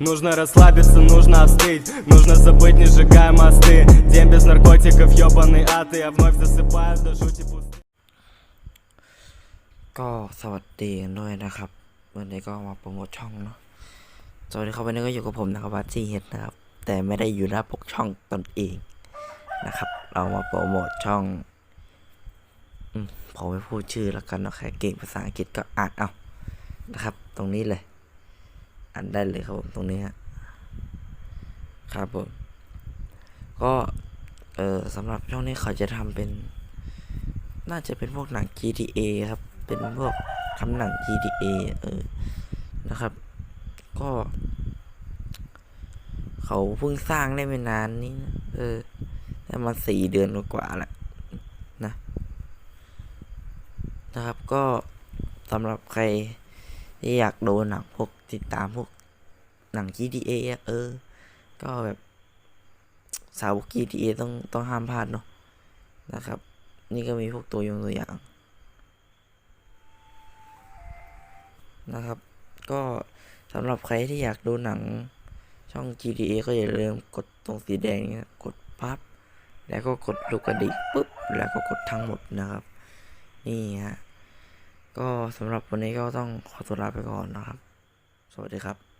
Нужно расслабиться, нужно остыть Нужно забыть, не сжигая мосты День без наркотиков, ёбаный ад И я вновь засыпаю до жути пусты ก็สวัสดีกันด้วยนะครับ วันนี้ก็มาโปรโมทช่องเนาะ สวัสดีครับวันนี้ก็อยู่กับผมนะครับวัดซีเฮดนะครับ แต่ไม่ได้อยู่หน้าปกช่องตนเองนะครับ เรามาโปรโมทช่อง อืมผมไม่พูดชื่อแล้วกันเนาะใครเก่งภาษาอังกฤษก็อ่านเอา นะครับ ตรงนี้เลยอ่านได้เลยครับผมตรงนี้ฮะครับผมก็เออสำหรับช่องนี้เขาจะทำเป็น น่าจะเป็นพวกหนัง GTA ครับ เป็นพวกทำหนัง GTA เออนะครับ ก็ เขาเพิ่งสร้างได้ไม่นานนี้นะเออได้มาสี่เดือนกว่าแหละนะ นะครับก็สำหรับใคร ที่อยากดูหนังพวกติดตามพวกหนัง GTA เออ ก็แบบสาวก GTA ต้องต้องห้ามพลาดเนาะนะครับ นี่ก็มีพวกตัวยงตัวอย่างนะครับ ก็สำหรับใครที่อยากดูหนังช่อง GTA ก็อย่าลืมกดตรงสีแดงนี้นะกดปั๊บ แล้วก็กดลูกกระดิ่งปุ๊บ แล้วก็กดทั้งหมดนะครับ นี่ฮะ ก็สำหรับวันนี้ก็ต้องขอตัวลาไปก่อนนะครับ สวัสดีครับ